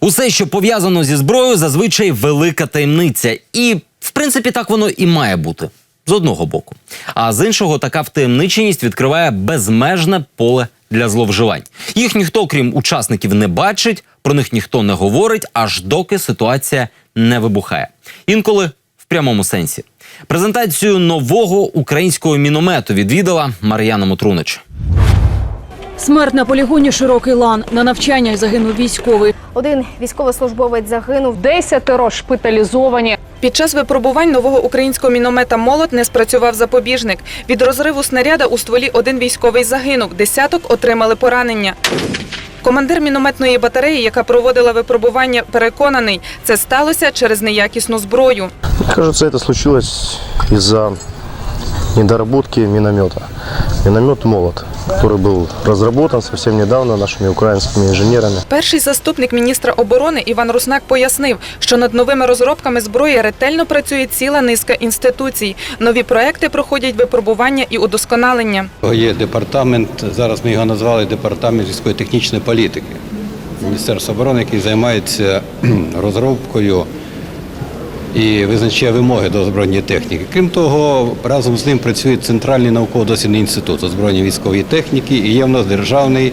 Усе, що пов'язано зі зброєю, зазвичай велика таємниця. І, в принципі, так воно і має бути з одного боку. А з іншого, така втаємниченість відкриває безмежне поле для зловживань. Їх ніхто, крім учасників, не бачить, про них ніхто не говорить, аж доки ситуація не вибухає. Інколи в прямому сенсі. Презентацію нового українського міномету відвідала Мар'яна Мотрунич. Смерть на полігоні широкий лан. На навчаннях загинув військовий. Один військовослужбовець загинув, десятеро шпиталізовані. Під час випробувань нового українського міномета Молот не спрацював запобіжник. Від розриву снаряда у стволі один військовий загинув, десяток отримали поранення. Командир мінометної батареї, яка проводила випробування, переконаний, це сталося через неякісну зброю. Кажется, это случилось из-за недоработки миномета. Миномет «Молот», который был разработан совсем недавно нашими украинскими инженерами. Перший заступник міністра оборони Іван Руснак пояснив, що над новими розробками зброї ретельно працює ціла низка інституцій. Нові проекти проходять випробування і удосконалення. Є департамент, зараз ми його назвали департамент військово-технічної політики. Міністерство оборони, який займається розробкою і визначає вимоги до озброєння техніки. Крім того, разом з ним працює Центральний науково-дослідний інститут озброєння військової техніки і є в нас Державний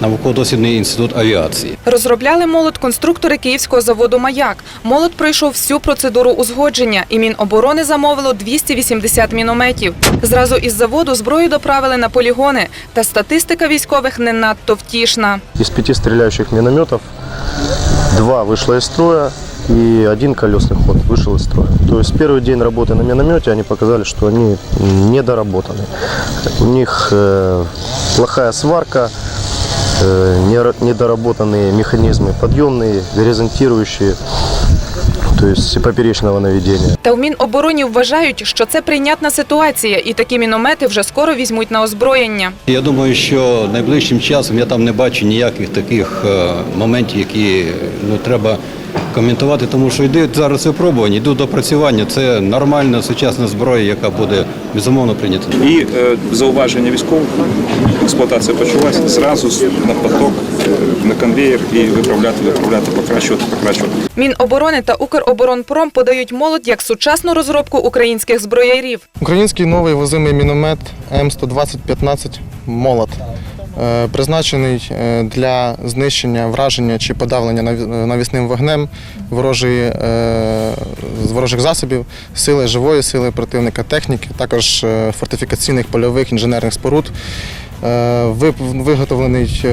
науково-дослідний інститут авіації. Розробляли молот конструктори київського заводу Маяк. Молот пройшов всю процедуру узгодження, і Міноборони замовило 280 мінометів. Зразу із заводу зброю доправили на полігони. Та статистика військових не надто втішна. Из пяти стреляющих минометов два вышло из строя и один колесный ход вышел из строя. То есть первый день работы на миномете они показали, что они недоработаны. У них э, плохая сварка, э, неро- недоработанные механизмы подъемные, горизонтирующие, то есть поперечного наведения. Та в Мінобороні вважають, що це прийнятна ситуація, і такі міномети вже скоро візьмуть на озброєння. Я думаю, що найближчим часом я там не бачу ніяких таких е, моментів, які ну, треба коментувати, тому що йде зараз випробування, йдуть допрацювання. Це нормальна сучасна зброя, яка буде безумовно прийнята. І е, зауваження військових, експлуатація почалася зразу з- на поток, на конвеєр і виправляти, виправляти, покращувати, покращувати. Міноборони та Укроборонпром подають молот як сучасну розробку українських зброярів. Український новий возимий міномет М120-15 «Молот». е, Призначений е, для знищення, враження чи подавлення навісним вогнем ворожої, е, ворожих засобів, сили живої сили противника, техніки, також фортифікаційних польових інженерних споруд. Е, вип- Виготовлений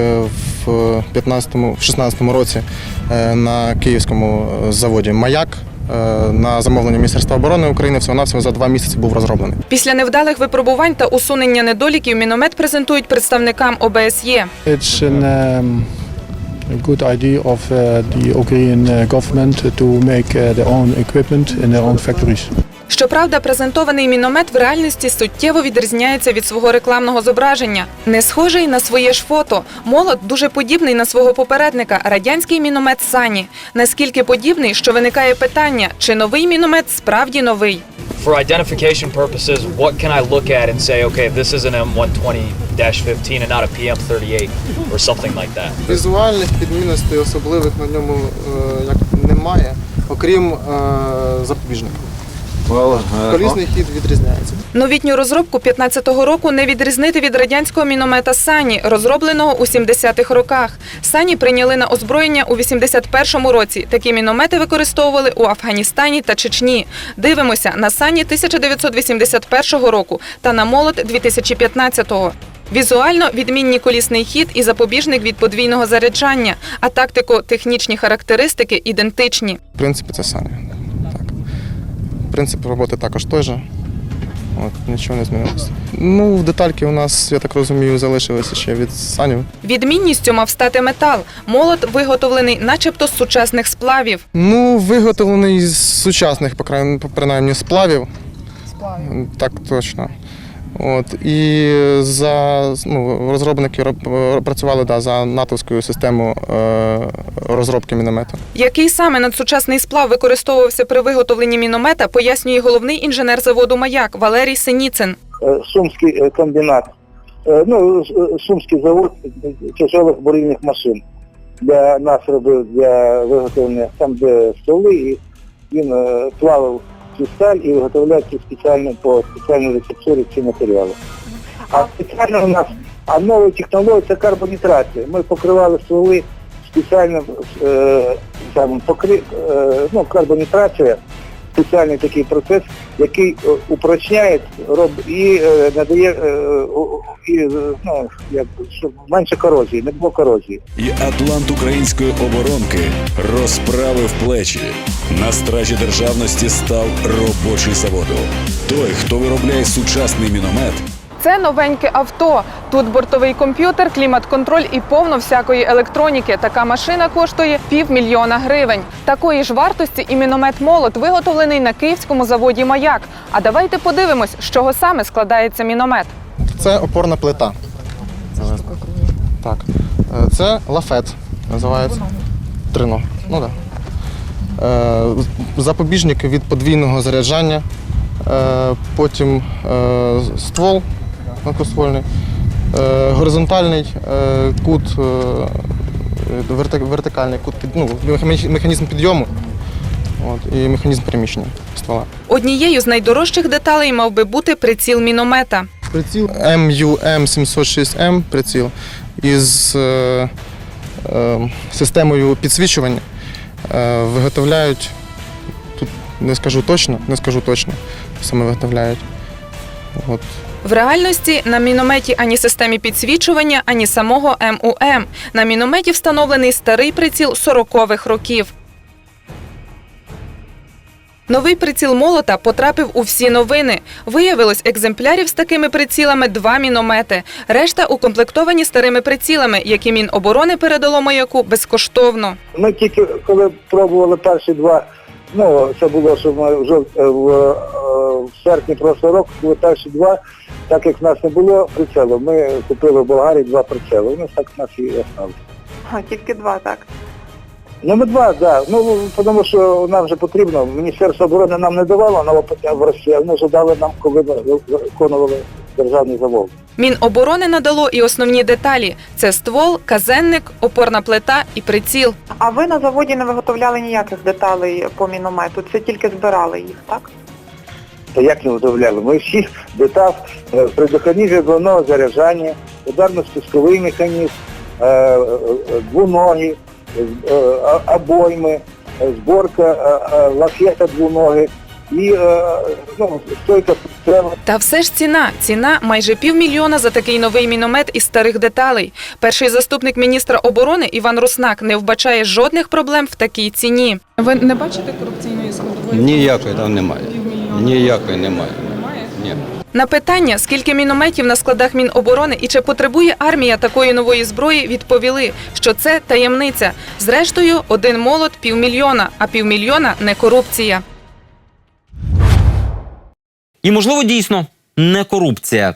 в 15-му, в 16-му році е, на київському е, заводі Маяк на замовлення Міністерства оборони України всього-навсього за два місяці був розроблений. Після невдалих випробувань та усунення недоліків міномет презентують представникам ОБСЄ. It's an, um, a good idea of uh, the Ukrainian government to make uh, their own equipment in their own factories. Щоправда, презентований міномет в реальності суттєво відрізняється від свого рекламного зображення. Не схожий на своє ж фото. Молот дуже подібний на свого попередника радянський міномет Сані. Наскільки подібний, що виникає питання, чи новий міномет справді новий. for identification purposes, what can I look at and say, okay, this is an M120-15 and not a PM38 or something like that? Візуальних відмінностей особливих на ньому е, як немає, окрім е, запобіжника. Колісний хід відрізняється. Новітню розробку 15-го року не відрізнити від радянського міномета Сані, розробленого у 70-х роках. Сані прийняли на озброєння у 81-му році. Такі міномети використовували у Афганістані та Чечні. Дивимося на Сані 1981 року та на молот 2015-го. Візуально відмінні колісний хід і запобіжник від подвійного заряджання, а тактико-технічні характеристики ідентичні. В принципі, це самі. Принцип роботи також той же. От, нічого не змінилося. Ну, детальки у нас, я так розумію, залишилися ще від санів. Відмінністю мав стати метал. Молот виготовлений, начебто, з сучасних сплавів. Ну, виготовлений з сучасних, по принаймні, сплавів. Сплавів. Так точно. От, і за ну, розробники роб- працювали да, за натовською системою е, розробки міномету. Який саме надсучасний сплав використовувався при виготовленні міномета, пояснює головний інженер заводу Маяк Валерій Синіцин. Е, Сумський е, комбінат, Е, ну, Сумський завод тяжелих бурильних машин. для нас робив для виготовлення там, де столи, і він плавав цю сталь і виготовляти по спеціальній рецептурі ці матеріали. А спеціально у нас, а нова технологія це карбонітрація. Ми покривали стволи спеціально е, там, покри, е, ну, карбонітрація, спеціальний такий процес, який е, упрочняє роб, і е, надає е, і, ну, як, щоб менше корозії, не було корозії. І Атлант української оборонки розправив плечі. На стражі державності став робочий заводу. Той, хто виробляє сучасний міномет, Це новеньке авто. Тут бортовий комп'ютер, клімат-контроль і повно всякої електроніки. Така машина коштує півмільйона гривень. Такої ж вартості і міномет молот виготовлений на київському заводі Маяк. А давайте подивимось, з чого саме складається міномет. Це опорна плита. Так. Е, Це лафет називається. Трино. Ну. Да. Е, Запобіжник від подвійного заряджання. Е, Потім ствол легкоствольний. Е, Горизонтальний е, кут, е, вертикальний кут ну, механізм- підйому от, і механізм переміщення ствола. Однією з найдорожчих деталей мав би бути приціл міномета. Приціл MUM 706M приціл із е, е, системою підсвічування е, виготовляють, тут не скажу точно, не скажу точно, саме виготовляють. От. В реальності на мінометі ані системі підсвічування, ані самого МУМ. На мінометі встановлений старий приціл 40-х років. Новий приціл молота потрапив у всі новини. Виявилось, екземплярів з такими прицілами два міномети. Решта укомплектовані старими прицілами, які Міноборони передало маяку безкоштовно. Ми тільки коли пробували перші два, ну це було, що вже в, в, е, в серпні прошлого року, коли перші два, так як в нас не було прицелу, ми купили в Болгарії два прицели. У нас так в нас і осталось. Тільки два, так. Ну, ми два, так. Да. Ну, тому що нам вже потрібно. Міністерство оборони нам не давало новопотя в Росії, а вони вже дали нам, коли виконували державний замовлення. Міноборони надало і основні деталі: це ствол, казенник, опорна плита і приціл. А ви на заводі не виготовляли ніяких деталей по міномету, це тільки збирали їх, так? Та як не виготовляли? Ми всіх деталь е, предохранитель головного заряджання, ударно-спусковий механізм, е, е, е, двоногі, е, е, обойми, е, зборка е, е, лафета двоноги і е, ну, стойка прицела. Та все ж ціна. Ціна майже півмільйона за такий новий міномет із старих деталей. Перший заступник міністра оборони Іван Руснак не вбачає жодних проблем в такій ціні. Ви не бачите корупційної складової? Ніякої там немає. Ніякої немає. Ні. На питання, скільки мінометів на складах Міноборони і чи потребує армія такої нової зброї, відповіли, що це таємниця. Зрештою, один молот півмільйона, а півмільйона не корупція. І можливо, дійсно не корупція.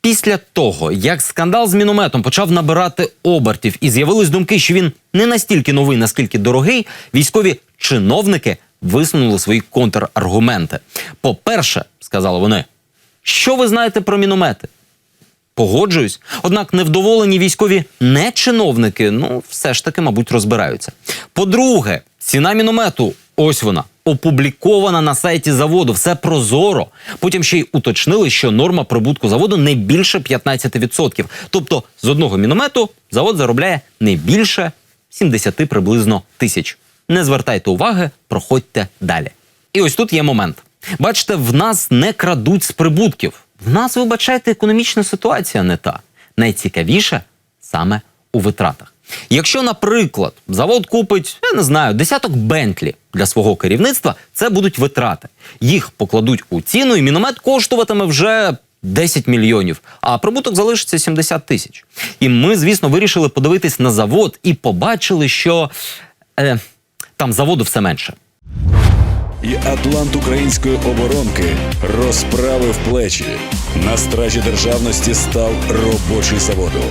Після того, як скандал з мінометом почав набирати обертів і з'явились думки, що він не настільки новий, наскільки дорогий, військові чиновники висунули свої контраргументи. По-перше, сказали вони, що ви знаєте про міномети? Погоджуюсь. Однак невдоволені військові не чиновники, ну все ж таки, мабуть, розбираються. По-друге, ціна міномету, ось вона, опублікована на сайті заводу, все прозоро. Потім ще й уточнили, що норма прибутку заводу не більше 15%. Тобто з одного міномету завод заробляє не більше 70 приблизно тисяч. Не звертайте уваги, проходьте далі. І ось тут є момент. Бачите, в нас не крадуть з прибутків. В нас, вибачайте, економічна ситуація не та. Найцікавіше саме у витратах. Якщо, наприклад, завод купить, я не знаю, десяток Бентлі для свого керівництва, це будуть витрати. Їх покладуть у ціну, і міномет коштуватиме вже 10 мільйонів, а прибуток залишиться 70 тисяч. І ми, звісно, вирішили подивитись на завод і побачили, що е, там заводу все менше. І Атлант української оборонки розправив плечі. На стражі державності став робочий заводу.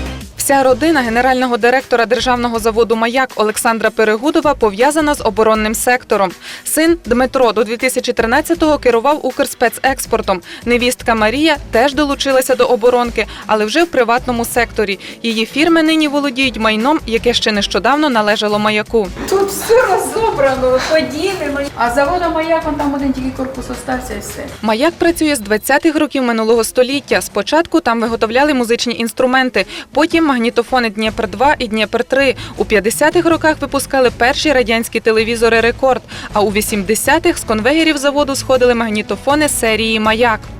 Вся родина генерального директора державного заводу Маяк Олександра Перегудова пов'язана з оборонним сектором. Син Дмитро до 2013-го керував Укрспецекспортом. Невістка Марія теж долучилася до оборонки, але вже в приватному секторі. Її фірми нині володіють майном, яке ще нещодавно належало маяку. Тут все розобрано, поділено. А завода маяк, он там один тільки корпус остався і все. Маяк працює з 20-х років минулого століття. Спочатку там виготовляли музичні інструменти, потім магнітофони Дніпр 2 і Дніпр 3 У 50-х роках випускали перші радянські телевізори Рекорд. А у 80-х з конвеєрів заводу сходили магнітофони серії Маяк. –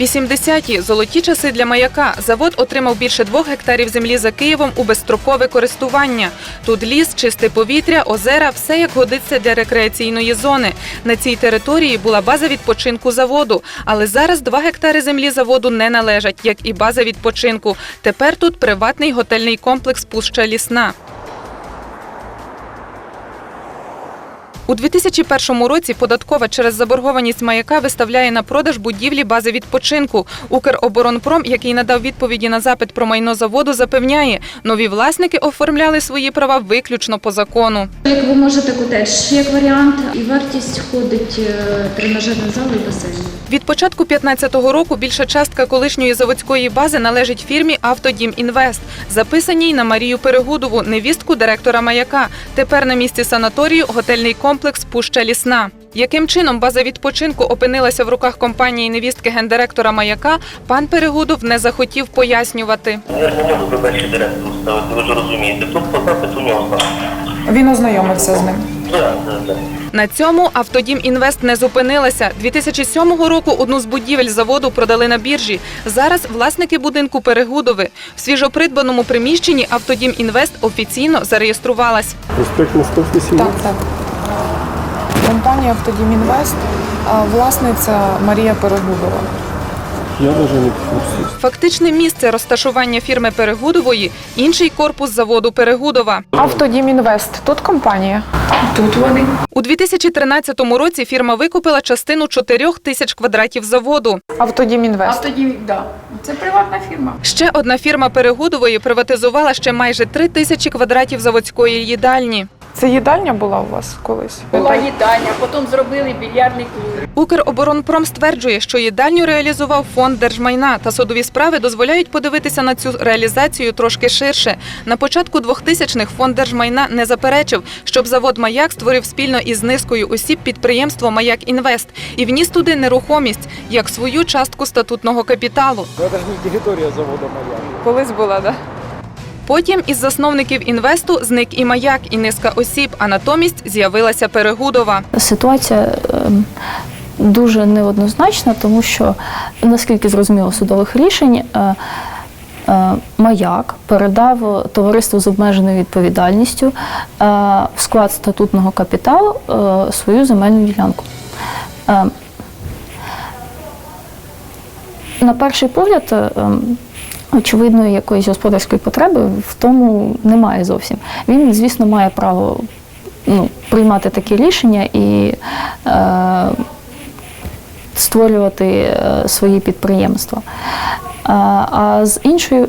80-ті – золоті часи для маяка. Завод отримав більше двох гектарів землі за Києвом у безстрокове користування. Тут ліс, чисте повітря, озера – все як годиться для рекреаційної зони. На цій території була база відпочинку заводу. Але зараз два гектари землі заводу не належать, як і база відпочинку. Тепер тут приватний готельний комплекс «Пуща Лісна». У 2001 році податкова через заборгованість маяка виставляє на продаж будівлі бази відпочинку. Укроборонпром, який надав відповіді на запит про майно заводу, запевняє, нові власники оформляли свої права виключно по закону. Як ви можете котедж як варіант, і вартість входить е, тренажерний зал і басейн. Від початку 2015 року більша частка колишньої заводської бази належить фірмі Автодім Інвест, записаній на Марію Перегудову, невістку директора маяка. Тепер на місці санаторію готельний комплекс Пуща Лісна. Яким чином база відпочинку опинилася в руках компанії невістки гендиректора маяка, пан Перегудов не захотів пояснювати. Я ж не можу задачі директору ставити, ви ж розумієте. Тут по запиту у нього. Він ознайомився з ним. Так, так, так. На цьому Автодім Інвест не зупинилася. 2007 року одну з будівель заводу продали на біржі. Зараз власники будинку Перегудови. В свіжопридбаному приміщенні Автодім Інвест офіційно зареєструвалась. Проспект Московський 7. Так, так. Компанія «Автодім Інвест», власниця Марія Перегудова. Я навіть не в курсі. Фактичне місце розташування фірми Перегудової інший корпус заводу Перегудова. Автодім Інвест. Тут компанія. Тут вони. У 2013 році фірма викупила частину 4 тисяч квадратів заводу. Автодім Інвест. тоді, да. Це приватна фірма. Ще одна фірма Перегудової приватизувала ще майже 3 тисячі квадратів заводської їдальні. Це їдальня була у вас колись? Була їдальня, потім зробили більярдний клуб. Укроборонпром стверджує, що їдальню реалізував фонд держмайна, та судові справи дозволяють подивитися на цю реалізацію трошки ширше. На початку 2000-х фонд держмайна не заперечив, щоб завод Маяк створив спільно із низкою осіб підприємство Маяк Інвест і вніс туди нерухомість як свою частку статутного капіталу. Колись була, так? Потім із засновників інвесту зник і маяк, і низка осіб, а натомість з'явилася Перегудова. Ситуація ем, дуже неоднозначна, тому що, наскільки зрозуміло судових рішень, е, е, маяк передав товариству з обмеженою відповідальністю е, в склад статутного капіталу свою земельну ділянку. Е, На перший погляд, ем, очевидної якоїсь господарської потреби в тому немає зовсім. Він, звісно, має право ну, приймати такі рішення і е, створювати е, свої підприємства. А, а з іншої.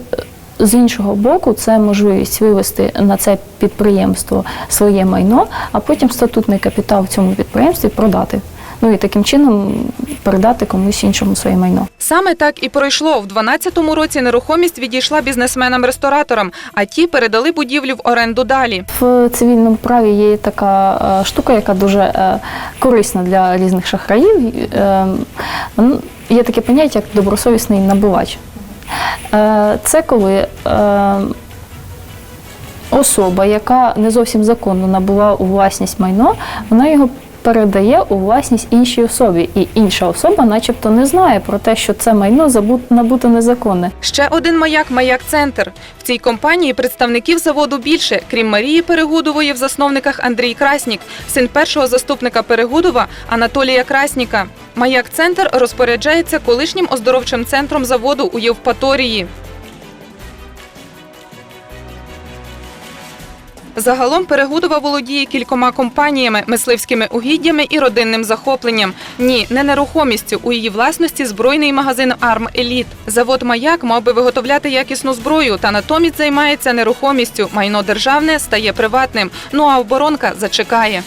З іншого боку, це можливість вивести на це підприємство своє майно, а потім статутний капітал в цьому підприємстві продати. Ну і таким чином передати комусь іншому своє майно. Саме так і пройшло. В 12-му році нерухомість відійшла бізнесменам-рестораторам, а ті передали будівлю в оренду далі. В цивільному праві є така е, штука, яка дуже е, корисна для різних шахраїв. Е, Є таке поняття, як добросовісний набувач. Це коли особа, яка не зовсім законно набула у власність майно, вона його передає у власність іншій особі, і інша особа, начебто, не знає про те, що це майно набуто незаконне. Ще один маяк Маяк Центр. В цій компанії представників заводу більше. Крім Марії Перегудової, в засновниках Андрій Краснік, син першого заступника Перегудова Анатолія Красніка. Маяк Центр розпоряджається колишнім оздоровчим центром заводу у Євпаторії. Загалом Перегудова володіє кількома компаніями, мисливськими угіддями і родинним захопленням. Ні, не нерухомістю. У її власності збройний магазин Арм Еліт. Завод Маяк мав би виготовляти якісну зброю, та натомість займається нерухомістю. Майно державне стає приватним. Ну а оборонка зачекає.